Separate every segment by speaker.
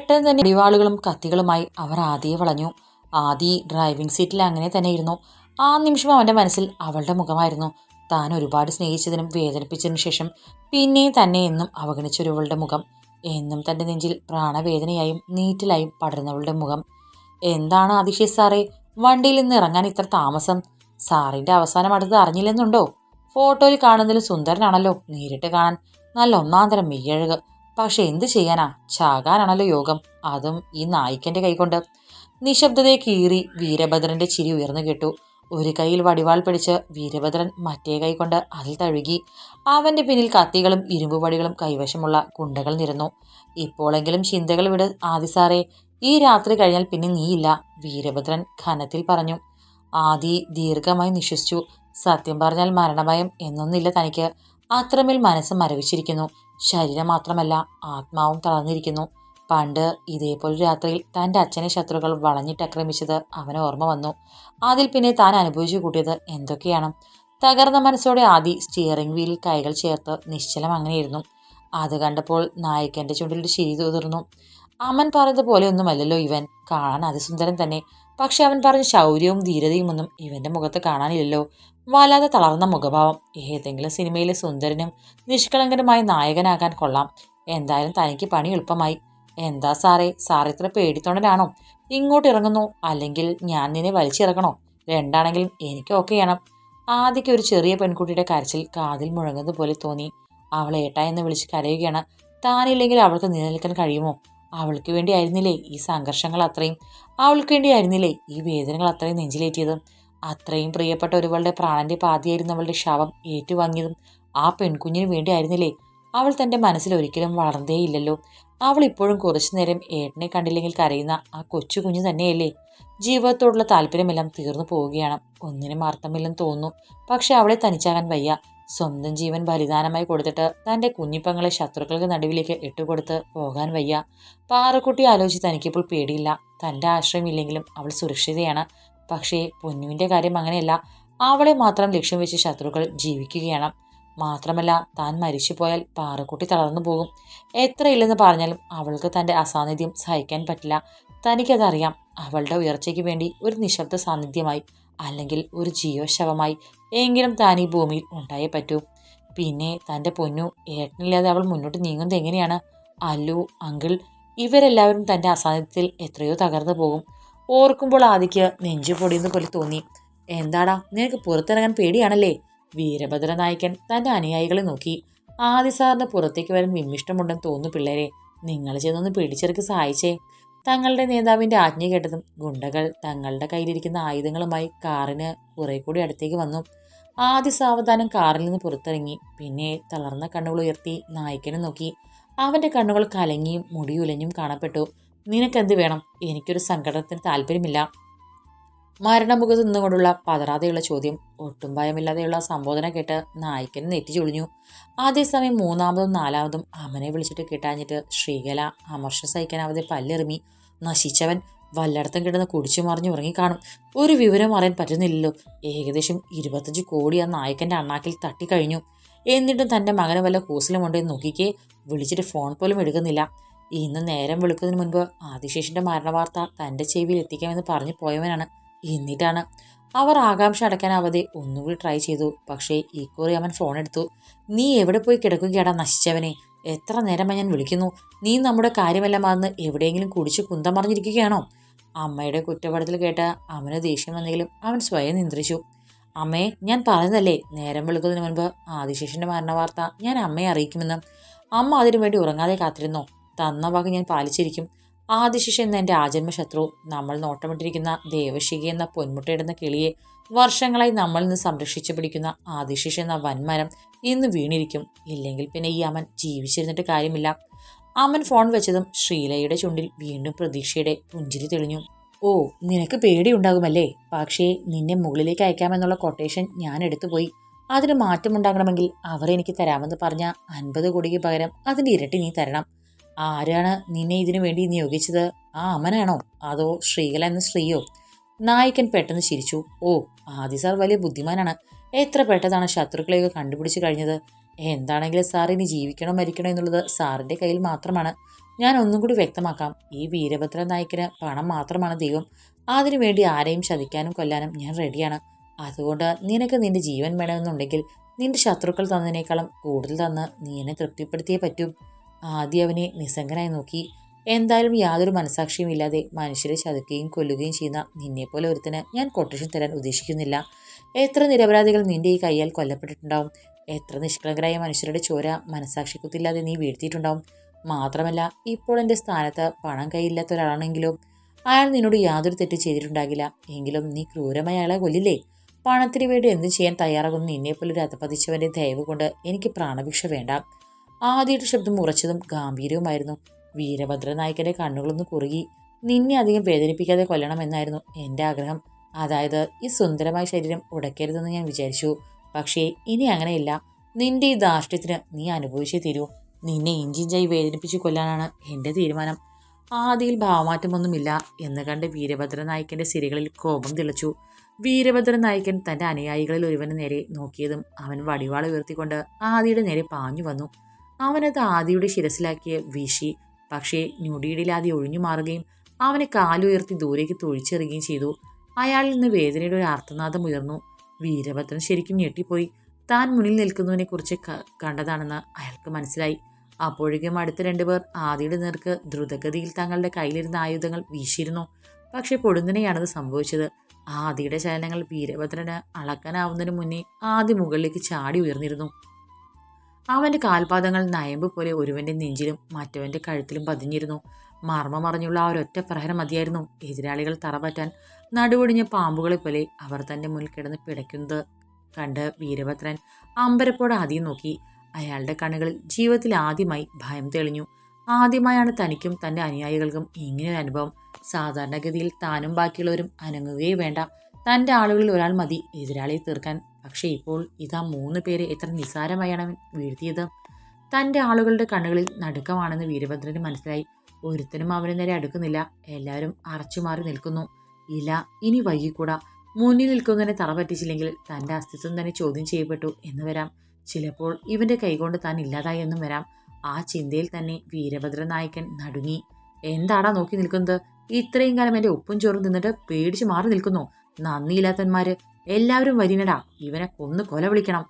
Speaker 1: പെട്ടെന്ന് തന്നെ ഇടിവാളുകളും കത്തികളുമായി അവർ ആദിയെ വളഞ്ഞു. ആദി ഡ്രൈവിംഗ് സീറ്റിൽ അങ്ങനെ തന്നെ ഇരുന്നു ആ നിമിഷം അവന്റെ മനസ്സിൽ അവളുടെ മുഖമായിരുന്നു. താൻ ഒരുപാട് സ്നേഹിച്ചതിനും വേദനിപ്പിച്ചതിനു ശേഷം പിന്നെയും തന്നെ എന്നും അവഗണിച്ചൊരുവളുടെ മുഖം. എന്നും തന്റെ നെഞ്ചിൽ പ്രാണവേദനയായും നീറ്റിലായും പടരുന്നവളുടെ മുഖം. എന്താണ് അതിശയ സാറേ? വണ്ടിയിൽ നിന്ന് ഇറങ്ങാൻ ഇത്ര താമസം? സാറിന്റെ അവസാനം അടുത്ത് അറിഞ്ഞില്ലെന്നുണ്ടോ? ഫോട്ടോയിൽ കാണുന്നതിൽ സുന്ദരനാണല്ലോ നേരിട്ട് കാണാൻ. നല്ല ഒന്നാന്തരം മെയ്യഴക്. പക്ഷെ എന്ത് ചെയ്യാനാ? ചാകാനാണല്ലോ യോഗം. അതും ഈ നായിക്കന്റെ കൈകൊണ്ട്. നിശബ്ദതയെ കീറി വീരഭദ്രന്റെ ചിരി ഉയർന്നു കേട്ടു. ഒരു കൈയിൽ വടിവാൾ പിടിച്ച് വീരഭദ്രൻ മറ്റേ കൈ കൊണ്ട് അതിൽ തഴുകി. അവന്റെ പിന്നിൽ കത്തികളും ഇരുമ്പുപടികളും കൈവശമുള്ള കുണ്ടകൾ നിരന്നു. ഇപ്പോഴെങ്കിലും ചിന്തകൾ വിട് ആദിസാറെ ഈ രാത്രി കഴിഞ്ഞാൽ പിന്നെ നീയില്ല വീരഭദ്രൻ ഖനത്തിൽ പറഞ്ഞു. ആദി ദീർഘമായി നിശ്വസിച്ചു. സത്യം പറഞ്ഞാൽ മരണഭയം എന്നൊന്നില്ല തനിക്ക്. അത്രമേൽ മനസ്സ് മരവിച്ചിരിക്കുന്നു. ശരീരം മാത്രമല്ല ആത്മാവും തളർന്നിരിക്കുന്നു. പണ്ട് ഇതേപോലെ രാത്രിയിൽ തന്റെ അച്ഛനെ ശത്രുക്കൾ വളഞ്ഞിട്ടാക്രമിച്ചത് അവന് ഓർമ്മ വന്നു. അതിൽ പിന്നെ താൻ അനുഭവിച്ചു കൂട്ടിയത് എന്തൊക്കെയാണ്? തകർന്ന മനസ്സോടെ ആദി സ്റ്റിയറിംഗ് വീലിൽ കൈകൾ ചേർത്ത് നിശ്ചലം അങ്ങനെയിരുന്നു. അത് കണ്ടപ്പോൾ നായകന്റെ ചുണ്ടിൽ ചിരി അമ്മൻ അമൻ പോലെ ഒന്നുമല്ലല്ലോ ഇവൻ. കാണാൻ അതിസുന്ദരൻ തന്നെ. പക്ഷെ അവൻ പറഞ്ഞ ശൗര്യവും ധീരതയും ഒന്നും ഇവന്റെ മുഖത്ത് കാണാനില്ലല്ലോ. വല്ലാതെ തളർന്ന മുഖഭാവം. ഏതെങ്കിലും സിനിമയിലെ സുന്ദരനും നിഷ്കളങ്കനുമായ നായകനാകാൻ കൊള്ളാം. എന്തായാലും തനിക്ക് പണി എളുപ്പമായി. എന്താ സാറേ സാർ ഇത്ര പേടിത്തൊണ്ടനാണോ? ഇങ്ങോട്ട് ഇറങ്ങുന്നു അല്ലെങ്കിൽ ഞാൻ നിന്നെ വലിച്ചിറക്കണോ? രണ്ടാണെങ്കിലും എനിക്ക് ഓക്കെ ചെയ്യണം ആദ്യക്ക് ഒരു ചെറിയ പെൺകുട്ടിയുടെ കരച്ചിൽ കാതിൽ മുഴങ്ങുന്നത് പോലെ തോന്നി. അവൾ ഏട്ടാ എന്ന് വിളിച്ച് കരയുകയാണ്. താനില്ലെങ്കിൽ അവൾക്ക് നിലനിൽക്കാൻ കഴിയുമോ? അവൾക്ക് വേണ്ടി ആയിരുന്നില്ലേ ഈ സംഘർഷങ്ങൾ അത്രയും? അവൾക്ക് വേണ്ടി ആയിരുന്നില്ലേ ഈ വേദനകൾ അത്രയും നെഞ്ചിലേറ്റിയത്? അത്രയും പ്രിയപ്പെട്ട ഒരുവളുടെ പ്രാണന്റെ പാതിയായിരുന്നവളുടെ ശവം ഏറ്റുവാങ്ങിയതും. ആ പെൺകുഞ്ഞിന് വേണ്ടി ആയിരുന്നില്ലേ അവൾ തന്റെ മനസ്സിൽ ഒരിക്കലും വളർന്നേയില്ലല്ലോ അവൾ ഇപ്പോഴും കുറച്ചു നേരം ഏട്ടനെ കണ്ടില്ലെങ്കിൽ കരയുന്ന ആ കൊച്ചു കുഞ്ഞു തന്നെയല്ലേ? ജീവിതത്തോടുള്ള താല്പര്യമെല്ലാം തീർന്നു പോവുകയാണ്. ഒന്നിനും അർത്ഥമില്ലെന്ന് തോന്നുന്നു. പക്ഷെ അവളെ തനിച്ചാകാൻ വയ്യ. സ്വന്തം ജീവൻ ബലിദാനമായി കൊടുത്തിട്ട് തന്റെ കുഞ്ഞിപ്പങ്ങളെ ശത്രുക്കൾക്ക് നടുവിലേക്ക് ഇട്ടുകൊടുത്ത് പോകാൻ വയ്യ. പാറക്കുട്ടി ആലോചിച്ച് തനിക്കിപ്പോൾ പേടിയില്ല. തന്റെ ആശ്രയമില്ലെങ്കിലും അവൾ സുരക്ഷിതയാണ്. പക്ഷേ പൊന്നുവിന്റെ കാര്യം അങ്ങനെയല്ല. അവളെ മാത്രം ലക്ഷ്യം വെച്ച് ശത്രുക്കൾ ജീവിക്കുകയാണ്. മാത്രമല്ല താൻ മരിച്ചുപോയാൽ പാറക്കുട്ടി തളർന്നു പോകും. എത്ര ഇല്ലെന്ന് പറഞ്ഞാലും അവൾക്ക് തന്റെ അസാന്നിധ്യം സഹിക്കാൻ പറ്റില്ല. തനിക്കതറിയാം അവളുടെ ഉയർച്ചയ്ക്ക് വേണ്ടി ഒരു നിശബ്ദ സാന്നിധ്യമായി അല്ലെങ്കിൽ ഒരു ജീവശവമായി എങ്കിലും താൻ ഈ ഭൂമിയിൽ ഉണ്ടായേ പറ്റൂ. പിന്നെ തന്റെ പൊന്നു ഏട്ടനില്ലാതെ അവൾ മുന്നോട്ട് നീങ്ങുന്നത് എങ്ങനെയാണ്? അല്ലു അങ്കിൾ ഇവരെല്ലാവരും തന്റെ അസാന്നിധ്യത്തിൽ എത്രയോ തകർന്നു പോകും. ഓർക്കുമ്പോൾ ആദിക്ക് നെഞ്ചു പൊടിയുന്ന പോലെ തോന്നി. എന്താടാ നിനക്ക് പുറത്തിറങ്ങാൻ പേടിയാണല്ലേ? വീരഭദ്ര നായകൻ തന്റെ അനുയായികളെ നോക്കി. ആദി സാറിന് പുറത്തേക്ക് വരാൻ വിമ്മിഷ്ടമുണ്ടെന്ന് തോന്നുന്നു പിള്ളേരെ. നിങ്ങൾ ചെന്നൊന്ന് പിടിച്ചെറുക്ക് സഹായിച്ചേ. തങ്ങളുടെ നേതാവിന്റെ ആജ്ഞ കേട്ടതും ഗുണ്ടകൾ തങ്ങളുടെ കയ്യിലിരിക്കുന്ന ആയുധങ്ങളുമായി കാറിന് കുറെ കൂടി അടുത്തേക്ക് വന്നു. ആദ്യ സാവധാനം കാറിൽ നിന്ന് പുറത്തിറങ്ങി പിന്നെ തളർന്ന കണ്ണുകൾ ഉയർത്തി നായ്ക്കനെ നോക്കി. അവന്റെ കണ്ണുകൾ കലങ്ങിയും മുടിയുലഞ്ഞും കാണപ്പെട്ടു. നിനക്കെന്ത് വേണം? എനിക്കൊരു സങ്കടത്തിന് താല്പര്യമില്ല. മരണമുഖത്ത് നിന്നുകൊണ്ടുള്ള പതറാതെയുള്ള ചോദ്യം ഒട്ടും ഭയമില്ലാതെയുള്ള സംബോധന കേട്ട് നായ്ക്കൻ നെറ്റി ചൊളിഞ്ഞു. അതേസമയം മൂന്നാമതും നാലാമതും അമനെ വിളിച്ചിട്ട് കിട്ടാഞ്ഞിട്ട് ശ്രീകല അമർഷം സഹിക്കാനാവാതെ പല്ലെറിമി. നശിച്ചവൻ വല്ലയിടത്തും കിടന്ന് കുടിച്ചു മറിഞ്ഞു ഉറങ്ങിക്കാണും. ഒരു വിവരം അറിയാൻ പറ്റുന്നില്ലല്ലോ. ഏകദേശം ഇരുപത്തഞ്ച് കോടി ആ നായകന്റെ അണ്ണാക്കിൽ തട്ടിക്കഴിഞ്ഞു. എന്നിട്ടും തന്റെ മകന് വല്ല കൂസലുമുണ്ടെന്ന് നോക്കിക്കേ വിളിച്ചിട്ട് ഫോൺ പോലും എടുക്കുന്നില്ല. ഇന്ന് നേരം വെളുക്കുന്നതിന് മുൻപ് ആദിശേഷിന്റെ മരണവാർത്ത തന്റെ ചെവിയിൽ എത്തിക്കാമെന്ന് പറഞ്ഞു പോയവനാണ്. എന്നിട്ടാണ്. അവർ ആകാംക്ഷ അടയ്ക്കാനാവാതെ ഒന്നുകൂടി ട്രൈ ചെയ്തു. പക്ഷേ ഇക്കുറി അവൻ ഫോൺ എടുത്തു. നീ എവിടെ പോയി കിടക്കുകയാടാ നശിച്ചവനെ? എത്ര നേരമായി ഞാൻ വിളിക്കുന്നു? നീ നമ്മുടെ കാര്യമെല്ലാം മറന്ന് എവിടെയെങ്കിലും കുടിച്ച് കുന്തം മറിഞ്ഞിരിക്കുകയാണോ അമ്മയുടെ കുറ്റപാടത്തിൽ കേട്ട അവന് ദേഷ്യം വന്നെങ്കിലും അവൻ സ്വയം നിയന്ത്രിച്ചു അമ്മേ ഞാൻ പറഞ്ഞതല്ലേ നേരം വെളുക്കുന്നതിന് മുൻപ് ആദിശേഷന്റെ മരണവാർത്ത ഞാൻ അമ്മയെ അറിയിക്കുമെന്ന്. അമ്മ അതിനു വേണ്ടി ഉറങ്ങാതെ കാത്തിരുന്നോ? തന്ന വാക്ക് ഞാൻ പാലിച്ചിരിക്കും. ആദിശിഷ എന്ന എന്റെ ആജന്മശത്രു നമ്മൾ നോട്ടമിട്ടിരിക്കുന്ന ദേവശിക എന്ന പൊന്മുട്ടയിടുന്ന കിളിയെ വർഷങ്ങളായി നമ്മൾ നിന്ന് സംരക്ഷിച്ചു പിടിക്കുന്ന ആദിശിഷ എന്ന വൻമരം ഇന്ന് വീണിരിക്കും. ഇല്ലെങ്കിൽ പിന്നെ ഈ അമൻ ജീവിച്ചിരുന്നിട്ട് കാര്യമില്ല. അമൻ ഫോൺ വെച്ചതും ശ്രീലയുടെ ചുണ്ടിൽ വീണ്ടും പ്രതീക്ഷയുടെ പുഞ്ചിരി തെളിഞ്ഞു. ഓ നിനക്ക് പേടിയുണ്ടാകുമല്ലേ? പക്ഷേ നിന്നെ മുകളിലേക്ക് അയക്കാമെന്നുള്ള കൊട്ടേഷൻ ഞാൻ എടുത്തുപോയി അതിന് മാറ്റമുണ്ടാകണമെങ്കിൽ അവർ എനിക്ക് തരാമെന്ന് പറഞ്ഞ അൻപത് കോടിക്ക് പകരം അതിന്റെ ഇരട്ടി നീ തരണം. ആരാണ് നിന്നെ ഇതിനു വേണ്ടി നിയോഗിച്ചത്? ആ അമനാണോ അതോ ശ്രീകല എന്ന സ്ത്രീയോ? നായകൻ പെട്ടെന്ന് ചിരിച്ചു. ഓ ആദി സാർ വലിയ ബുദ്ധിമാനാണ്. എത്ര പെട്ടതാണ് ശത്രുക്കളെയൊക്കെ കണ്ടുപിടിച്ചു കഴിഞ്ഞത്? എന്താണെങ്കിലും സാർ ഇനി ജീവിക്കണോ മരിക്കണോ എന്നുള്ളത് സാറിന്റെ കയ്യിൽ മാത്രമാണ്. ഞാൻ ഒന്നും കൂടി വ്യക്തമാക്കാം. ഈ വീരഭദ്ര നായകന് പണം മാത്രമാണ് ദൈവം. അതിനു വേണ്ടി ആരെയും ചതിക്കാനും കൊല്ലാനും ഞാൻ റെഡിയാണ്. അതുകൊണ്ട് നിനക്ക് നിന്റെ ജീവൻ വേണമെന്നുണ്ടെങ്കിൽ നിന്റെ ശത്രുക്കൾ തന്നതിനേക്കാളും കൂടുതൽ തന്ന് നീ എന്നെ തൃപ്തിപ്പെടുത്തിയേ പറ്റൂ. ആദ്യം അവനെ നിസ്സംഗനായി നോക്കി. എന്തായാലും യാതൊരു മനസാക്ഷിയും ഇല്ലാതെ മനുഷ്യരെ ചതുക്കുകയും കൊല്ലുകയും ചെയ്യുന്ന നിന്നെപ്പോലെ ഒരുത്തിന് ഞാൻ കൊട്ടേഷൻ തരാൻ ഉദ്ദേശിക്കുന്നില്ല. എത്ര നിരപരാധികൾ നിന്റെ ഈ കൈയാൽ കൊല്ലപ്പെട്ടിട്ടുണ്ടാവും? എത്ര നിഷ്കളങ്കരായ മനുഷ്യരുടെ ചോര മനസാക്ഷിക്കുത്തില്ലാതെ നീ വീഴ്ത്തിയിട്ടുണ്ടാവും? മാത്രമല്ല ഇപ്പോൾ എന്റെ സ്ഥാനത്ത് പണം കൈയില്ലാത്ത ഒരാളാണെങ്കിലും അയാൾ നിന്നോട് യാതൊരു തെറ്റ് ചെയ്തിട്ടുണ്ടാകില്ല. എങ്കിലും നീ ക്രൂരമായ അയാളെ കൊല്ലില്ലേ? പണത്തിന് വേണ്ടി എന്തും ചെയ്യാൻ തയ്യാറാകുന്ന നിന്നെപ്പോലെ ഒരു അധപതിച്ചവന്റെ ദയവ് കൊണ്ട് എനിക്ക് പ്രാണഭിക്ഷ വേണ്ട. ആദ്യമായിട്ട് ശബ്ദം ഉറച്ചതും ഗാംഭീര്യവുമായിരുന്നു. വീരഭദ്രനായകന്റെ കണ്ണുകളൊന്ന് കുറുകി നിന്നെ അധികം വേദനിപ്പിക്കാതെ കൊല്ലണമെന്നായിരുന്നു എന്റെ ആഗ്രഹം. അതായത് ഈ സുന്ദരമായ ശരീരം ഉടക്കരുതെന്ന് ഞാൻ വിചാരിച്ചു. പക്ഷേ ഇനി അങ്ങനെയില്ല. നിന്റെ ഈ ധാർഷ്ട്യത്തിന് നീ അനുഭവിച്ചേ തീരൂ. നിന്നെ ഇഞ്ചിഞ്ചായി വേദനിപ്പിച്ച് കൊല്ലാനാണ് എന്റെ തീരുമാനം. ആദിയിൽ ഭാവമാറ്റമൊന്നുമില്ല എന്ന് കണ്ട് വീരഭദ്ര നായകന്റെ സിരകളിൽ കോപം തിളച്ചു. വീരഭദ്ര നായകൻ തന്റെ അനുയായികളിൽ ഒരുവന് നേരെ നോക്കിയതും അവൻ വടിവാള ഉയർത്തിക്കൊണ്ട് ആദിയുടെ നേരെ പാഞ്ഞു വന്നു. അവനത് ആദിയുടെ ശിരസിലാക്കിയ വീശി പക്ഷേ ഞൊടിയിടയിൽ ഒഴിഞ്ഞു മാറുകയും അവനെ കാലുയർത്തി ദൂരേക്ക് തൊഴിച്ചെറിയുകയും ചെയ്തു. അയാളിൽ നിന്ന് വേദനയുടെ ഒരു ആർത്തനാദം ഉയർന്നു. വീരഭദ്രൻ ശരിക്കും ഞെട്ടിപ്പോയി. താൻ മുന്നിൽ നിൽക്കുന്നതിനെ കുറിച്ച് കണ്ടതാണെന്ന് അയാൾക്ക് മനസ്സിലായി. അപ്പോഴേക്കും അടുത്ത രണ്ടുപേർ ആദിയുടെ നേർക്ക് ദ്രുതഗതിയിൽ തങ്ങളുടെ കയ്യിലിരുന്ന ആയുധങ്ങൾ വീശിയിരുന്നു. പക്ഷെ പൊടുന്നനെയാണത് സംഭവിച്ചത്. ആദിയുടെ ചലനങ്ങൾ വീരഭദ്രന് അളക്കാനാവുന്നതിന് മുന്നേ ആദ്യ മുകളിലേക്ക് ചാടി ഉയർന്നിരുന്നു. അവന്റെ കാൽപാദങ്ങൾ നയമ്പ് പോലെ ഒരുവന്റെ നെഞ്ചിലും മറ്റവന്റെ കഴുത്തിലും പതിഞ്ഞിരുന്നു. മർമ്മ മറിഞ്ഞുള്ള ആ ഒരൊറ്റ പ്രഹരം മതിയായിരുന്നു. എതിരാളികൾ തറപറ്റാൻ നടുവൊടിഞ്ഞ പാമ്പുകളെ പോലെ അവർ തന്റെ മുന്നിൽ കിടന്ന് പിടയ്ക്കുന്നത് കണ്ട് വീരഭദ്രൻ അമ്പരപ്പോടെ ആദ്യം നോക്കി. അയാളുടെ കണ്ണുകളിൽ ജീവിതത്തിൽ ആദ്യമായി ഭയം തെളിഞ്ഞു. ആദ്യമായാണ് തനിക്കും തന്റെ അനുയായികൾക്കും ഇങ്ങനൊരു അനുഭവം. സാധാരണഗതിയിൽ താനും ബാക്കിയുള്ളവരും അനങ്ങുകയേ വേണ്ട. തന്റെ ആളുകളിൽ ഒരാൾ മതി. എതിരാളിയെ തീർക്കാൻ പക്ഷേ ഇപ്പോൾ ഇതാ മൂന്ന് പേരെ എത്ര നിസ്സാരമായാണ് അവൻ വീഴ്ത്തിയത്. തന്റെ ആളുകളുടെ കണ്ണുകളിൽ നടുക്കമാണെന്ന് വീരഭദ്രന് മനസ്സിലായി. ഒരുത്തനും അവന് നേരെ അടുക്കുന്നില്ല. എല്ലാവരും അറച്ചുമാറി നിൽക്കുന്നു. ഇല്ല ഇനി വൈകിക്കൂടാ. മുന്നിൽ നിൽക്കുന്നതിനെ തറ പറ്റിച്ചില്ലെങ്കിൽ തന്റെ അസ്തിത്വം തന്നെ ചോദ്യം ചെയ്യപ്പെട്ടു എന്ന് വരാം. ചിലപ്പോൾ ഇവന്റെ കൈകൊണ്ട് താൻ ഇല്ലാതായി എന്നും വരാം. ആ ചിന്തയിൽ തന്നെ വീരഭദ്ര നായകൻ നടുങ്ങി. എന്താടാ നോക്കി നിൽക്കുന്നത്? ഇത്രയും കാലം എന്റെ ഉപ്പും ചോറും തിന്നിട്ട് പേടിച്ച് മാറി നിൽക്കുന്നു. നന്ദിയില്ലാത്തന്മാര് എല്ലാവരും വരിനടാ ഇവനെ കൊന്ന് കൊല വിളിക്കണം.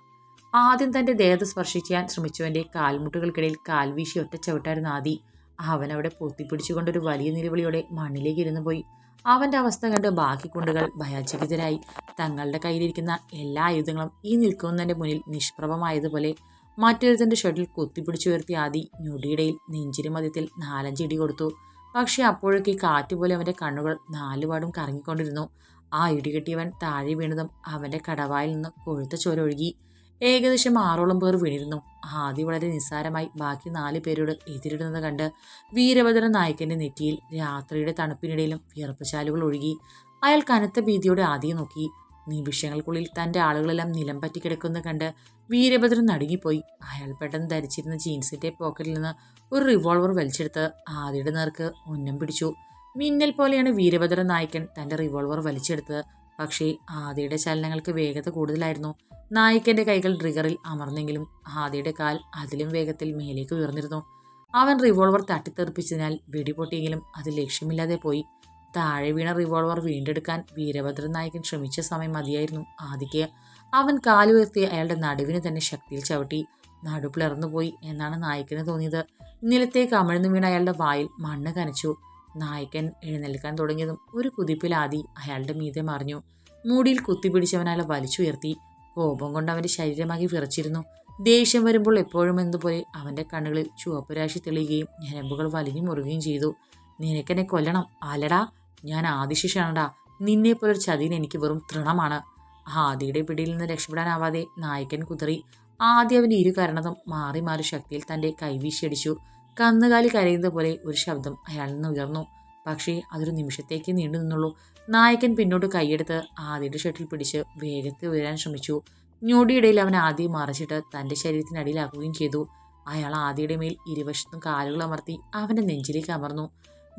Speaker 1: ആദ്യം തന്റെ ദേഹത്ത് സ്പർശിക്കാൻ ശ്രമിച്ചവന്റെ കാൽമുട്ടുകൾക്കിടയിൽ കാൽവീശി ഒറ്റ ചവിട്ടായിരുന്നു ആദി. അവനവിടെ പൊത്തിപ്പിടിച്ചുകൊണ്ടൊരു വലിയ നിലവിളിയോടെ മണ്ണിലേക്ക് ഇരുന്നു പോയി. അവന്റെ അവസ്ഥ കണ്ട് ബാക്കി കുണ്ടുകൾ ഭയാചകിതരായി. തങ്ങളുടെ കയ്യിലിരിക്കുന്ന എല്ലാ ആയുധങ്ങളും ഈ നിൽക്കുന്നതിന്റെ മുന്നിൽ നിഷ്പ്രഭമായതുപോലെ മറ്റൊരുത്തന്റെ ഷട്ടിൽ കുത്തിപ്പിടിച്ചുയർത്തിയ ആദി ഞൊടിയിടയിൽ നെഞ്ചിരി മധ്യത്തിൽ നാലഞ്ച് ഇടി കൊടുത്തു. പക്ഷേ അപ്പോഴൊക്കെ കാറ്റുപോലെ അവന്റെ കണ്ണുകൾ നാലുപാടും കറങ്ങിക്കൊണ്ടിരുന്നു. ആ ഇടികെട്ടിയവൻ താഴെ വീണതും അവന്റെ കടവായിൽ നിന്ന് കൊഴുത്ത ചോരൊഴുകി. ഏകദേശം ആറോളം പേർ വീണിരുന്നു. ആദ്യം വളരെ നിസ്സാരമായി ബാക്കി നാല് പേരോട് എതിരിടുന്നത് കണ്ട് വീരഭദ്ര നായകന്റെ നെറ്റിയിൽ രാത്രിയുടെ തണുപ്പിനിടയിലും വിയർപ്പശാലുകൾ ഒഴുകി. അയാൾ കനത്ത ഭീതിയോടെ ആദ്യം നോക്കി. നിമിഷങ്ങൾക്കുള്ളിൽ തന്റെ ആളുകളെല്ലാം നിലം പറ്റി കിടക്കുന്ന കണ്ട് വീരഭദ്രൻ നടുങ്ങിപ്പോയി. അയാൾ പെട്ടെന്ന് ധരിച്ചിരുന്ന ജീൻസിന്റെ പോക്കറ്റിൽ നിന്ന് ഒരു റിവോൾവർ വലിച്ചെടുത്ത് ആദിയുടെ നേർക്ക് ഉന്നം പിടിച്ചു. മിന്നൽ പോലെയാണ് വീരഭദ്ര നായകൻ തന്റെ റിവോൾവർ വലിച്ചെടുത്തത്. പക്ഷേ ആദിയുടെ ചലനങ്ങൾക്ക് വേഗത കൂടുതലായിരുന്നു. നായകന്റെ കൈകൾ ട്രിഗറിൽ അമർന്നെങ്കിലും ആദിയുടെ കാൽ അതിലും വേഗത്തിൽ മേലേക്ക് ഉയർന്നിരുന്നു. അവൻ റിവോൾവർ തട്ടിത്തെറിപ്പിച്ചതിനാൽ വെടിപൊട്ടിയെങ്കിലും അത് ലക്ഷ്യമില്ലാതെ പോയി. താഴെ വീണ റിവോൾവർ വീണ്ടെടുക്കാൻ വീരഭദ്രൻ നായകൻ ശ്രമിച്ച സമയം മതിയായിരുന്നു ആദിക്ക്. അവൻ കാലുയർത്തി അയാളുടെ നടുവിന് തന്നെ ശക്തിയിൽ ചവിട്ടി. നടുപ്പിളർന്നുപോയി എന്നാണ് നായകന് തോന്നിയത്. നിലത്തേക്ക് അമഴ്ന്നു വീണ അയാളുടെ വായിൽ മണ്ണ് കനച്ചു. നായകൻ എഴുന്നേൽക്കാൻ തുടങ്ങിയതും ഒരു കുതിപ്പിലാതി അയാളുടെ മീതെ മറിഞ്ഞു. മൂടിയിൽ കുത്തിപ്പിടിച്ചവൻ വലിച്ചുയർത്തി. കോപം കൊണ്ട് അവന്റെ ശരീരമാകി വിറച്ചിരുന്നു. ദേഷ്യം വരുമ്പോൾ എപ്പോഴും എന്തുപോലെ അവന്റെ കണ്ണുകളിൽ ചുവപ്പുരാശി തെളിയുകയും ഞരമ്പുകൾ വലിഞ്ഞു മുറുകയും ചെയ്തു. നിനക്കെന്നെ കൊല്ലണം. അലടാ ഞാൻ ആദിശിഷാണടാ നിന്നെപ്പോലൊരു ചതിന് എനിക്ക് വെറും തൃണമാണ്. ആദിയുടെ പിടിയിൽ നിന്ന് രക്ഷപ്പെടാനാവാതെ നായകൻ കുതറി. ആദ്യം അവന്റെ ഇരു കരണതും മാറി മാറി ശക്തിയിൽ തന്റെ കൈവീശിയടിച്ചു കന്നുകാലി കരയുന്നത് പോലെ ഒരു ശബ്ദം അയാളിൽ നിന്ന് ഉയർന്നു. പക്ഷേ അതൊരു നിമിഷത്തേക്ക് നീണ്ടു നിന്നുള്ളൂ. നായകൻ പിന്നോട്ട് കൈയെടുത്ത് ആദ്യയുടെ ഷട്ടിൽ പിടിച്ച് വേഗത്തിൽ ഉയരാൻ ശ്രമിച്ചു. ഞൊടിയിടയിൽ അവൻ ആദ്യം മറച്ചിട്ട് തന്റെ ശരീരത്തിനടിയിലാക്കുകയും ചെയ്തു. അയാൾ ആദ്യയുടെ മേൽ ഇരുവശത്തും കാലുകൾ അമർത്തി അവന്റെ നെഞ്ചിലേക്ക് അമർന്നു.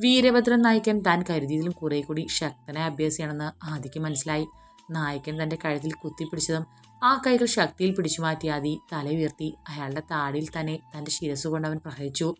Speaker 1: വീരഭദ്രൻ നായകൻ താൻ കരുതിയതിലും കുറെ കൂടി ശക്തനായ അഭ്യാസിയാണെന്ന് ആദിക്ക് മനസ്സിലായി. നായകൻ തന്റെ കഴുത്തിൽ കുത്തിപ്പിടിച്ചതും ആ കൈകൾ ശക്തിയിൽ പിടിച്ചു മാറ്റി ആദി തല ഉയർത്തി. അയാളുടെ താടിയിൽ തന്നെ തന്റെ ശിരസ് കൊണ്ട് അവൻ പ്രഹരിച്ചു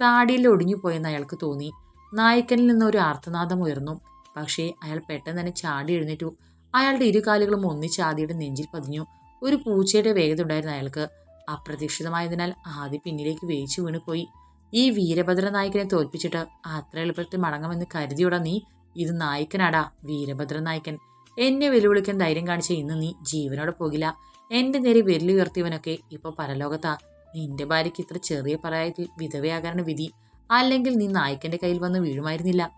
Speaker 1: താടിയിൽ ഒടിഞ്ഞു പോയെന്ന് അയാൾക്ക് തോന്നി. നായക്കനിൽ നിന്ന് ഒരു ആർത്തനാദം ഉയർന്നു. പക്ഷേ അയാൾ പെട്ടെന്ന് തന്നെ ചാടി എഴുന്നേറ്റു. അയാളുടെ ഇരു കാലുകളും ഒന്നിച്ച് നെഞ്ചിൽ പതിഞ്ഞു. ഒരു പൂച്ചയുടെ വേഗത ഉണ്ടായിരുന്നു അയാൾക്ക്. അപ്രതീക്ഷിതമായതിനാൽ ആദി പിന്നിലേക്ക് വേയിച്ചു വീണുപോയി. ഈ വീരഭദ്ര നായകനെ തോൽപ്പിച്ചിട്ട് അത്ര എളുപ്പത്തിൽ മടങ്ങുമെന്ന് കരുതിയോടാ നീ. ഇത് നായകനാടാ വീരഭദ്ര നായകൻ എന്നെ വെല്ലുവിളിക്കാൻ ധൈര്യം കാണിച്ച ഇന്ന് നീ ജീവനോടെ പോകില്ല. എന്റെ നേരെ വെല്ലുയർത്തിയവനൊക്കെ ഇപ്പൊ പരലോകത്താ. നിന്റെ ഭാര്യയ്ക്ക് ഇത്ര ചെറിയ പ്രായത്തിൽ വിധവയാകാനാണ് വിധി. അല്ലെങ്കിൽ നീ നായകന്റെ കയ്യിൽ വന്ന് വീഴുമായിരുന്നില്ല.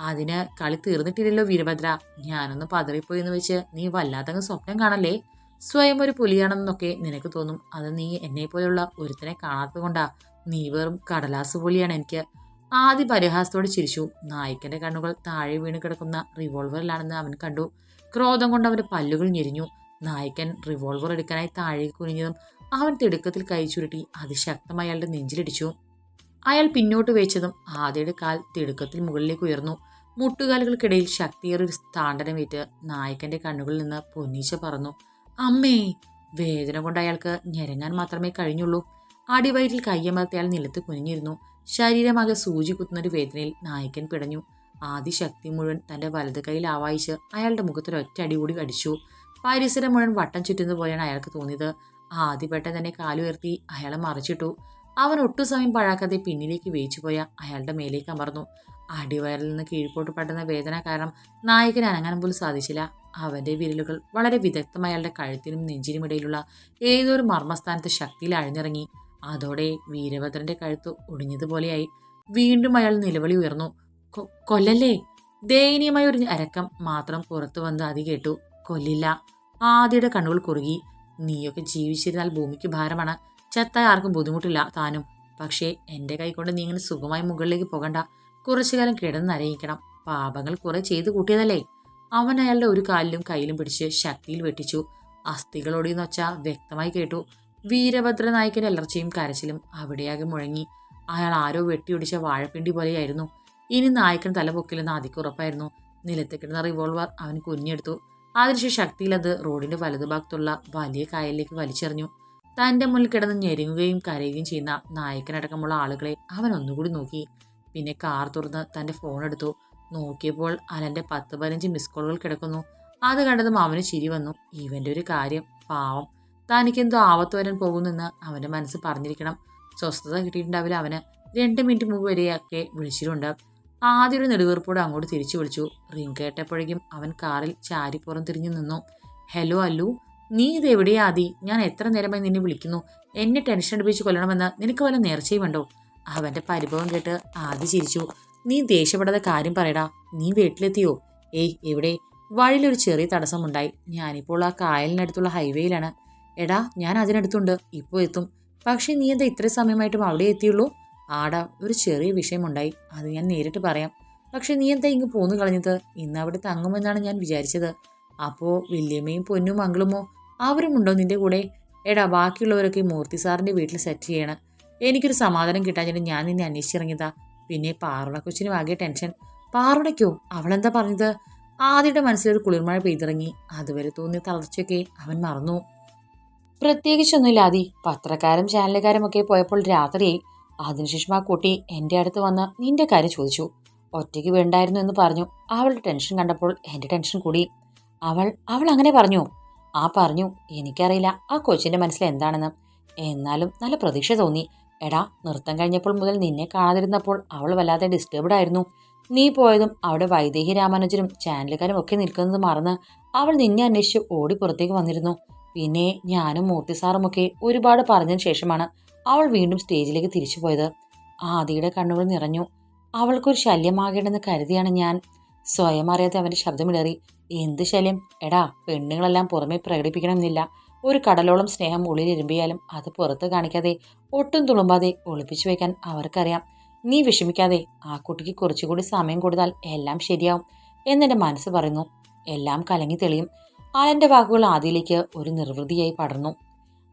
Speaker 1: അതിന് കളി തീർന്നിട്ടില്ലല്ലോ വീരഭദ്ര. ഞാനൊന്ന് പതറിപ്പോയി എന്ന് വെച്ച് നീ വല്ലാത്തങ്ങ് സ്വപ്നം കാണല്ലേ? സ്വയം ഒരു പുലിയാണെന്നൊക്കെ നിനക്ക് തോന്നും. അത് നീ എന്നെ പോലെയുള്ള ഒരുത്തനെ കാണാത്തത് കൊണ്ടാ. നീ വെറും കടലാസ് പോലെയാണ് എനിക്ക്. ആദ്യ പരിഹാസത്തോടെ ചിരിച്ചു. നായിക്കന്റെ കണ്ണുകൾ താഴെ വീണ് കിടക്കുന്ന റിവോൾവറിലാണെന്ന് അവൻ കണ്ടു. ക്രോധം കൊണ്ട് അവന്റെ പല്ലുകൾ ഞെരിഞ്ഞു. നായകൻ റിവോൾവർ എടുക്കാനായി താഴേക്ക് കുനിഞ്ഞതും അവൻ തിടുക്കത്തിൽ കൈ ചുരുട്ടി അതിശക്തമായി അയാളുടെ നെഞ്ചിലിടിച്ചു. അയാൾ പിന്നോട്ട് വെച്ചതും ആദ്യയുടെ കാൽ തിടുക്കത്തിൽ മുകളിലേക്ക് ഉയർന്നു. മുട്ടുകാലുകൾക്കിടയിൽ ശക്തിയേറൊരു താണ്ഡനമേറ്റ് നായകന്റെ കണ്ണുകളിൽ നിന്ന് പൊന്നീച്ച പറന്നു. അമ്മേ! വേദന കൊണ്ട് അയാൾക്ക് ഞെരങ്ങാൻ മാത്രമേ കഴിഞ്ഞുള്ളൂ. അടിവയറ്റിൽ കയ്യമർത്തി അയാൾ നിലത്ത് കുനിഞ്ഞിരുന്നു. ശരീരമാകെ സൂചി കുത്തുന്നൊരു വേദനയിൽ നായകൻ പിടഞ്ഞു. ആദ്യ ശക്തി മുഴുവൻ തന്റെ വലത് കൈയിൽ ആവായിച്ച് അയാളുടെ മുഖത്തൊരു ഒറ്റ അടി കൂടി കടിച്ചു. പരിസരം മുഴുവൻ വട്ടം ചുറ്റുന്ന പോലെയാണ് അയാൾക്ക് തോന്നിയത്. ആദ്യപ്പെട്ട തന്നെ കാലുയർത്തി അയാളെ മറിച്ചിട്ടു. അവൻ ഒട്ടു സമയം പഴാക്കാതെ പിന്നിലേക്ക് വേയിച്ചുപോയ അയാളുടെ മേലേക്ക് അമർന്നു. അടിവയറിൽ നിന്ന് കീഴ്പോട്ട് പടുന്ന വേദന കാരണം നായകൻ അനങ്ങാൻ പോലും സാധിച്ചില്ല. അവന്റെ വിരലുകൾ വളരെ വിദഗ്ധമായ അയാളുടെ കഴുത്തിനും നെഞ്ചിനും ഇടയിലുള്ള ഏതൊരു മർമ്മസ്ഥാനത്ത് ശക്തിയിൽ അഴിഞ്ഞിറങ്ങി. അതോടെ വീരഭദ്രന്റെ കഴുത്ത് ഒടിഞ്ഞതുപോലെയായി. വീണ്ടും അയാൾ നിലവിളി ഉയർന്നു. "കൊ- കൊല്ലല്ലേ? ദയനീയമായ ഒരു അരക്കം മാത്രം പുറത്തു വന്ന് അതി കേട്ടു. കൊല്ലില്ല. ആദ്യയുടെ കണ്ണുകൾ കുറുകി. നീയൊക്കെ ജീവിച്ചിരുന്നാൽ ഭൂമിക്ക് ഭാരമാണ്. ചത്തായ ആർക്കും ബുദ്ധിമുട്ടില്ല താനും. പക്ഷേ എന്റെ കൈകൊണ്ട് നീ ഇങ്ങനെ സുഖമായി മുകളിലേക്ക് പോകണ്ട. കുറച്ചു കാലം കിടന്ന് നരയിക്കണം. പാപങ്ങൾ കുറെ ചെയ്തു കൂട്ടിയതല്ലേ? അവൻ അയാളുടെ ഒരു കാലിലും കയ്യിലും പിടിച്ച് ശക്തിയിൽ വെട്ടിച്ചു. അസ്ഥികളോടിയെന്ന് വെച്ചാൽ വ്യക്തമായി കേട്ടു. വീരഭദ്ര നായകന്റെ അലർച്ചയും കരച്ചിലും അവിടെയാകെ മുഴങ്ങി. അയാൾ ആരോ വെട്ടിയൊടിച്ച വാഴപ്പിണ്ടി പോലെയായിരുന്നു. ഇനി നായകൻ തല പൊക്കില്ലെന്ന് ആദ്യക്ക് ഉറപ്പായിരുന്നു. നിലത്ത് കിടന്ന റിവോൾവർ അവൻ കുഞ്ഞെടുത്തു അതിനുശേഷം ശക്തിയിൽ അത് റോഡിന്റെ വലതുഭാഗത്തുള്ള വലിയ കായലിലേക്ക് വലിച്ചെറിഞ്ഞു. തന്റെ മുന്നിൽ കിടന്ന് ഞെരുങ്ങുകയും കരയുകയും ചെയ്യുന്ന നായകനടക്കമുള്ള ആളുകളെ അവൻ ഒന്നുകൂടി നോക്കി. പിന്നെ കാർ തുറന്ന് തന്റെ ഫോൺ എടുത്തു. നോക്കിയപ്പോൾ അലന്റെ പത്ത് പതിനഞ്ച് മിസ് കോളുകൾ കിടക്കുന്നു. അത് കണ്ടതും അവന് ചിരി വന്നു. ഇവന്റെ ഒരു കാര്യം പാവം. തനിക്കെന്തോ ആപത്ത് വരാൻ പോകുന്നെന്ന് അവന്റെ മനസ്സ് പറഞ്ഞിരിക്കണം. സ്വസ്ഥത കിട്ടിയിട്ടുണ്ടാവില്ല അവന്. രണ്ട് മിനിറ്റ് മുമ്പ് വരെയൊക്കെ വിളിച്ചിട്ടുണ്ട്. ആദ്യം ഒരു നെടുവീർപ്പോടെ അങ്ങോട്ട് തിരിച്ചു വിളിച്ചു. റിങ് കേട്ടപ്പോഴേക്കും അവൻ കാറിൽ ചാരിപ്പുറം തിരിഞ്ഞു നിന്നു. ഹലോ അല്ലു. നീ ഇത് ആദി? ഞാൻ എത്ര നേരമായി നിന്നെ വിളിക്കുന്നു. എന്നെ ടെൻഷൻ അടുപ്പിച്ച് കൊല്ലണമെന്ന് നിനക്ക് വല്ല നേർച്ചയും വേണ്ടോ അവന്റെ പരിഭവം കേട്ട് ആദി ചിരിച്ചു. നീ ദേഷ്യപ്പെടാതെ കാര്യം പറയടാ. നീ വീട്ടിലെത്തിയോ? ഏയ് എവിടെ? വഴിയിലൊരു ചെറിയ തടസ്സമുണ്ടായി. ഞാനിപ്പോൾ ആ കായലിനടുത്തുള്ള ഹൈവേയിലാണ്. എടാ ഞാൻ അതിനടുത്തുണ്ട്. ഇപ്പോൾ എത്തും. പക്ഷേ നീ എന്താ ഇത്ര സമയമായിട്ടും അവിടെ എത്തിയുള്ളൂ? ആടാ ഒരു ചെറിയ വിഷയമുണ്ടായി. അത് ഞാൻ നേരിട്ട് പറയാം. പക്ഷെ നീ എന്താ ഇങ്ങ് പോന്നു കളഞ്ഞത്? ഇന്ന് അവിടെ തങ്ങുമെന്നാണ് ഞാൻ വിചാരിച്ചത്. അപ്പോൾ വല്യമ്മയും പൊന്നും മംഗളുമോ അവരുമുണ്ടോ നിന്റെ കൂടെ? എടാ ബാക്കിയുള്ളവരൊക്കെ മൂർത്തി സാറിന്റെ വീട്ടിൽ സെറ്റ് ചെയ്യണം. എനിക്കൊരു സമാധാനം കിട്ടാഞ്ഞിട്ട് ഞാൻ നിന്നെ അന്വേഷിച്ചിറങ്ങിയതാ. പിന്നെ പാറുണ കൊച്ചിനും ആകെ ടെൻഷൻ പാറുണയ്ക്കോ അവളെന്താ പറഞ്ഞത്? ആദ്യയുടെ മനസ്സിലൊരു കുളിർമഴ പെയ്തിറങ്ങി. അതുവരെ തോന്നിയ തളർച്ചയൊക്കെ അവൻ മറന്നു. പ്രത്യേകിച്ചൊന്നുമില്ലാതി പത്രക്കാരും ചാനലുകാരും ഒക്കെ പോയപ്പോൾ രാത്രിയായി. അതിനുശേഷം ആ കുട്ടി എന്റെ അടുത്ത് വന്ന് നിന്റെ കാര്യം ചോദിച്ചു. ഒറ്റയ്ക്ക് വേണ്ടായിരുന്നു എന്ന് പറഞ്ഞു. അവളുടെ ടെൻഷൻ കണ്ടപ്പോൾ എന്റെ ടെൻഷൻ കൂടി. അവൾ അവൾ അങ്ങനെ പറഞ്ഞു. ആ പറഞ്ഞു എനിക്കറിയില്ല ആ കൊച്ചിന്റെ മനസ്സിൽ എന്താണെന്ന്. എന്നാലും നല്ല പ്രതീക്ഷ തോന്നി. എടാ നൃത്തം കഴിഞ്ഞപ്പോൾ മുതൽ നിന്നെ കാണാതിരുന്നപ്പോൾ അവൾ വല്ലാതെ ഡിസ്റ്റേബ്ഡ് ആയിരുന്നു. നീ പോയതും അവിടെ വൈദേഹി രാമാനുജനും ചാനലുകാരും ഒക്കെ നിൽക്കുന്നത് മറന്ന് അവൾ നിന്നെ അന്വേഷിച്ച് ഓടി പുറത്തേക്ക് വന്നിരുന്നു. പിന്നെ ഞാനും മൂർത്തി സാറുമൊക്കെ ഒരുപാട് പറഞ്ഞതിന് ശേഷമാണ് അവൾ വീണ്ടും സ്റ്റേജിലേക്ക് തിരിച്ചു പോയത്. ആദിയുടെ കണ്ണുകൾ നിറഞ്ഞു. അവൾക്കൊരു ശല്യമാകേണ്ടെന്ന് കരുതിയാണ് ഞാൻ. സ്വയം അറിയാതെ അവന്റെ ശബ്ദമിടറി എന്ത് ശല്യം? എടാ പെണ്ണുങ്ങളെല്ലാം പുറമെ പ്രകടിപ്പിക്കണമെന്നില്ല. ഒരു കടലോളം സ്നേഹം ഉള്ളിൽ ഇരുമ്പിയാലും അത് പുറത്ത് കാണിക്കാതെ ഒട്ടും തുളുമ്പാതെ ഒളിപ്പിച്ചു വയ്ക്കാൻ അവർക്കറിയാം. നീ വിഷമിക്കാതെ ആ കുട്ടിക്ക് കുറച്ചുകൂടി സമയം കൊടുത്താൽ എല്ലാം ശരിയാവും എന്നെന്റെ മനസ്സ് പറയുന്നു. എല്ലാം കലങ്ങി തെളിയും. ആളെന്റെ വാക്കുകൾ ആദ്യയിലേക്ക് ഒരു നിർവൃതിയായി പടർന്നു.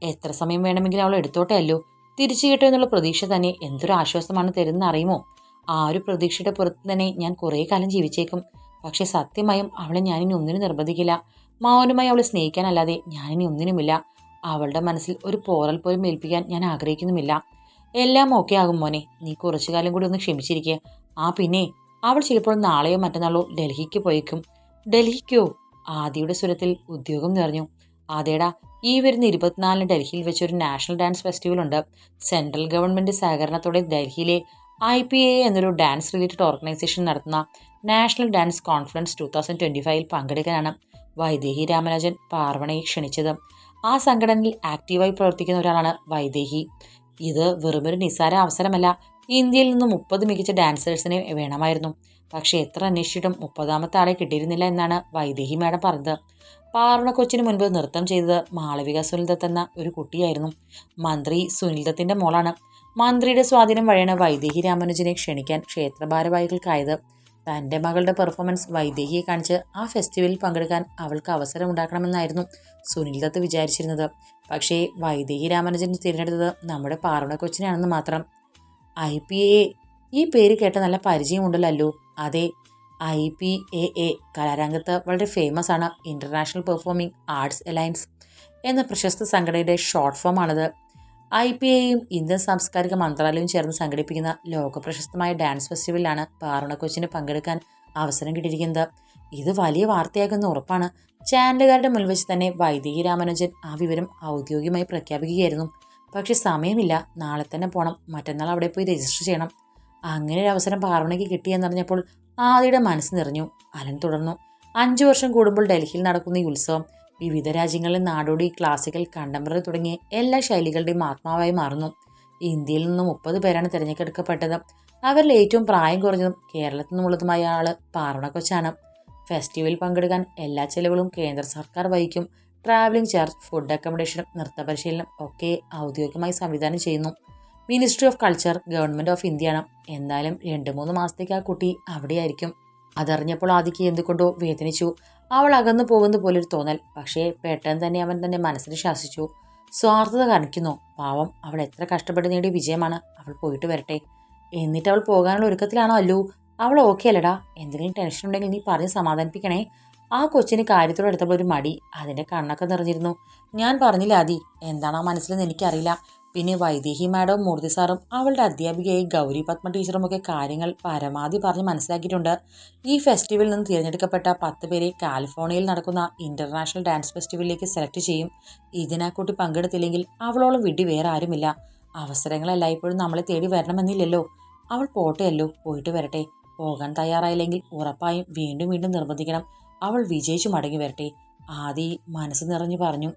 Speaker 1: എത്ര സമയം വേണമെങ്കിലും അവൾ എടുത്തോട്ടെ അല്ലോ. തിരിച്ചു കിട്ടും എന്നുള്ള പ്രതീക്ഷ തന്നെ എന്തൊരു ആശ്വാസമാണ് തരുന്നത് അറിയുമോ? ആ ഒരു പ്രതീക്ഷയുടെ പുറത്ത് തന്നെ ഞാൻ കുറേ കാലം ജീവിച്ചേക്കും. പക്ഷെ സത്യമായും അവളെ ഞാനിനി ഒന്നിനും നിർബന്ധിക്കില്ല. മൗനമായി അവളെ സ്നേഹിക്കാനല്ലാതെ ഞാനിനി ഒന്നിനുമില്ല. അവളുടെ മനസ്സിൽ ഒരു പോറൽ പോലും ഏൽപ്പിക്കാൻ ഞാൻ ആഗ്രഹിക്കുന്നുമില്ല. എല്ലാം ഓക്കെ ആകും മോനെ. നീ കുറച്ചു കാലം കൂടി ഒന്ന് ക്ഷമിച്ചിരിക്കുക ആ പിന്നെ അവൾ ചിലപ്പോൾ നാളെയോ മറ്റന്നാളോ ഡൽഹിക്ക് പോയേക്കും. ഡൽഹിക്കോ? ആദിയുടെ സ്വരത്തിൽ ഉദ്യോഗം നിറഞ്ഞു. അതേടാ ഈ വരുന്ന ഇരുപത്തിനാലിന് ഡൽഹിയിൽ വെച്ചൊരു നാഷണൽ ഡാൻസ് ഫെസ്റ്റിവൽ ഉണ്ട്. സെൻട്രൽ ഗവൺമെന്റ് സഹകരണത്തോടെ ഡൽഹിയിലെ ഐ പി എ എന്നൊരു ഡാൻസ് റിലേറ്റഡ് ഓർഗനൈസേഷൻ നടത്തുന്ന national dance conference two thousand twenty ഫൈവിൽ പങ്കെടുക്കാനാണ് വൈദേഹി രാമരാജൻ പാർവണയെ ക്ഷണിച്ചത്. ആ സംഘടനയിൽ ആക്റ്റീവായി പ്രവർത്തിക്കുന്ന ഒരാളാണ് വൈദേഹി. ഇത് വെറുമൊരു നിസ്സാര അവസരമല്ല ഇന്ത്യയിൽ നിന്ന് മുപ്പത് മികച്ച ഡാൻസേഴ്സിനെ വേണമായിരുന്നു. പക്ഷേ എത്ര അന്വേഷിച്ചിട്ടും മുപ്പതാമത്തെ ആളെ കിട്ടിയിരുന്നില്ല എന്നാണ് വൈദേഹി മാഡം പറഞ്ഞത്. കൊച്ചിന് മുൻപ് നൃത്തം ചെയ്തത് മാളവിക സുനിൽദത്ത് എന്ന ഒരു കുട്ടിയായിരുന്നു. മന്ത്രി സുനിൽദത്തിന്റെ മോളാണ്. മന്ത്രിയുടെ സ്വാധീനം വഴിയാണ് വൈദേഹി രാമാനുജനെ ക്ഷണിക്കാൻ ക്ഷേത്ര ഭാരവാഹികൾക്കായത് തന്റെ മകളുടെ പെർഫോമൻസ് വൈദേഹിയെ കാണിച്ച് ആ ഫെസ്റ്റിവലിൽ പങ്കെടുക്കാൻ അവൾക്ക് അവസരം ഉണ്ടാക്കണമെന്നായിരുന്നു സുനിൽദത്ത് വിചാരിച്ചിരുന്നത്. പക്ഷേ വൈദേഹി രാമാനുജൻ തിരഞ്ഞെടുത്തത് നമ്മുടെ പാർവണ കൊച്ചിനാണെന്ന് മാത്രം. ഐ പി എ ഈ പേര് കേട്ട നല്ല പരിചയമുണ്ടല്ലോ അതെ ഐ പി എ എ കലാരംഗത്ത് വളരെ ഫേമസ് ആണ് ഇന്റർനാഷണൽ പെർഫോമിംഗ് ആർട്സ് അലയൻസ് എന്ന പ്രശസ്ത സംഘടനയുടെ ഷോർട്ട് ഫോം ആണത്. ഐ പി എയും ഇന്ത്യൻ സാംസ്കാരിക മന്ത്രാലയവും ചേർന്ന് സംഘടിപ്പിക്കുന്ന ലോക പ്രശസ്തമായ ഡാൻസ് ഫെസ്റ്റിവലിലാണ് പാറുണ കൊച്ചിന് പങ്കെടുക്കാൻ അവസരം കിട്ടിയിരിക്കുന്നത്. ഇത് വലിയ വാർത്തയാകുന്ന ഉറപ്പാണ്. ചാനലുകാരുടെ മുന്നിൽ വെച്ച് തന്നെ വൈദികി രാമാനുജൻ ആ വിവരം ഔദ്യോഗികമായി പ്രഖ്യാപിക്കുകയായിരുന്നു. പക്ഷെ സമയമില്ല. നാളെ തന്നെ പോകണം മറ്റന്നാൾ അവിടെ പോയി രജിസ്റ്റർ ചെയ്യണം. അങ്ങനെ ഒരു അവസരം പാർവണയ്ക്ക് കിട്ടിയെന്നറിഞ്ഞപ്പോൾ ആദിയുടെ മനസ്സ് നിറഞ്ഞു. അലൻ തുടർന്നു. അഞ്ചു വർഷം കൂടുമ്പോൾ ഡൽഹിയിൽ നടക്കുന്ന ഈ ഉത്സവം വിവിധ രാജ്യങ്ങളിൽ നാടോടി ക്ലാസിക്കൽ കണ്ടംപററി തുടങ്ങിയ എല്ലാ ശൈലികളുടെയും ആത്മാവായി മാറുന്നു. ഇന്ത്യയിൽ നിന്ന് മുപ്പത് പേരാണ് തിരഞ്ഞെടുക്കപ്പെട്ടത്. അവരിൽ ഏറ്റവും പ്രായം കുറഞ്ഞതും കേരളത്തിൽ നിന്നുള്ളതുമായ പാർവണ കൊച്ചാണ്. ഫെസ്റ്റിവലിൽ പങ്കെടുക്കാൻ എല്ലാ ചെലവുകളും കേന്ദ്ര സർക്കാർ വഹിക്കും. ട്രാവലിംഗ് ചാർജ് ഫുഡ് അക്കോമഡേഷൻ നൃത്ത പരിശീലനം ഒക്കെ ഔദ്യോഗികമായി സംവിധാനം ചെയ്യുന്നു. Ministry of culture government of ഇന്ത്യയാണ് എന്തായാലും രണ്ട് മൂന്ന് മാസത്തേക്ക് ആ കുട്ടി അവിടെയായിരിക്കും. അതറിഞ്ഞപ്പോൾ ആദിക്ക് എന്തുകൊണ്ടോ വേദനിച്ചു. അവൾ അകന്നു പോകുന്ന പോലൊരു തോന്നൽ. പക്ഷേ പെട്ടെന്ന് തന്നെ അവൻ തന്റെ മനസ്സിന് ശാസിച്ചു. സ്വാർത്ഥത കാണിക്കുന്നു. പാവം അവൾ എത്ര കഷ്ടപ്പെട്ട് നേടിയ വിജയമാണ്. അവൾ പോയിട്ട് വരട്ടെ. എന്നിട്ട് അവൾ പോകാനുള്ള ഒരുക്കത്തിലാണോ അല്ലു? അവൾ ഓക്കെ അല്ലടാ. എന്തെങ്കിലും ടെൻഷൻ ഉണ്ടെങ്കിൽ നീ പറഞ്ഞ് സമാധാനിപ്പിക്കണേ. ആ കൊച്ചിന് കാര്യത്തോട് എടുത്തപ്പോൾ ഒരു മടി. അതിന്റെ കണ്ണൊക്കെ നിറഞ്ഞിരുന്നു. ഞാൻ പറഞ്ഞില്ല ആദി. എന്താണ് ആ മനസ്സിലെന്ന് എനിക്കറിയില്ല. പിന്നെ വൈദേഹി മാഡവും മൂർത്തി സാറും അവളുടെ അധ്യാപികയായി ഗൗരി പത്മ ടീച്ചറും ഒക്കെ കാര്യങ്ങൾ പരമാവധി പറഞ്ഞ് മനസ്സിലാക്കിയിട്ടുണ്ട്. ഈ ഫെസ്റ്റിവലിൽ നിന്ന് തിരഞ്ഞെടുക്കപ്പെട്ട പത്ത് പേരെ കാലിഫോർണിയയിൽ നടക്കുന്ന ഇന്റർനാഷണൽ ഡാൻസ് ഫെസ്റ്റിവലിലേക്ക് സെലക്ട് ചെയ്യും. ഇതിനെക്കൂട്ടി പങ്കെടുത്തില്ലെങ്കിൽ അവളോളം വിഡി വേറെ ആരുമില്ല. അവസരങ്ങൾ എല്ലായ്പ്പോഴും നമ്മളെ തേടി വരണമെന്നില്ലല്ലോ. അവൾ പോട്ടെയല്ലോ പോയിട്ട് വരട്ടെ. പോകാൻ തയ്യാറായില്ലെങ്കിൽ ഉറപ്പായും വീണ്ടും വീണ്ടും നിർബന്ധിക്കണം. അവൾ വിജയിച്ചു മടങ്ങി വരട്ടെ. ആദി മനസ്സ് നിറഞ്ഞു പറഞ്ഞു.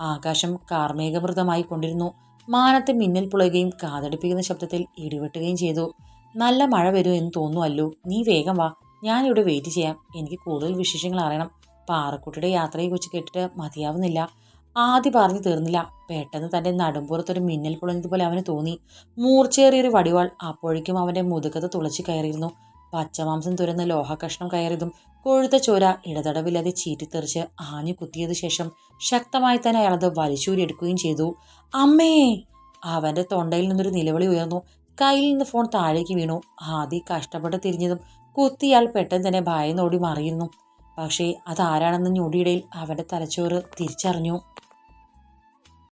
Speaker 1: ആകാശം കാർമേഘമൃതമായി കൊണ്ടിരുന്നു. മാനത്ത് മിന്നൽ പുളയുകയും കാതടിപ്പിക്കുന്ന ശബ്ദത്തിൽ ഇടിവെട്ടുകയും ചെയ്തു. നല്ല മഴ വരും എന്ന് തോന്നുമല്ലോ നീ വേഗം വാ. ഞാൻ ഇവിടെ വെയിറ്റ് ചെയ്യാം. എനിക്ക് കൂടുതൽ വിശേഷങ്ങൾ അറിയണം. പാറക്കുട്ടിയുടെ യാത്രയെക്കുറിച്ച് കേട്ടിട്ട് മതിയാവുന്നില്ല. ആദ്യ പറഞ്ഞു തീർന്നില്ല. പെട്ടെന്ന് തന്റെ നടുമ്പുറത്തൊരു മിന്നൽ പുളഞ്ഞതുപോലെ അവന് തോന്നി. മൂർച്ചേറിയൊരു വടിവാൾ അപ്പോഴേക്കും അവന്റെ മുതുകത്ത് തുളച്ചു കയറിയിരുന്നു. പച്ചമാംസം തുരന്ന് ലോഹകഷ്ണം കയറിയതും കൊഴുത്ത ചോര ഇടതടവില്ലാതെ ചീറ്റിത്തെറിച്ച് ആഞ്ഞു കുത്തിയത് ശേഷം ശക്തമായി തന്നെ അയാളത് വലിച്ചൂരിയെടുക്കുകയും ചെയ്തു. അമ്മേ! അവന്റെ തൊണ്ടയിൽ നിന്നൊരു നിലവിളി ഉയർന്നു. കയ്യിൽ നിന്ന് ഫോൺ താഴേക്ക് വീണു. ആദി കഷ്ടപ്പെട്ട് തിരിഞ്ഞതും കുത്തിയാൽ പെട്ടെന്ന് തന്നെ ഭയന്നോടി മാറിയിരുന്നു പക്ഷേ അതാരാണെന്ന് ഞൊടിയിടയിൽ അവന്റെ തലച്ചോറ് തിരിച്ചറിഞ്ഞു.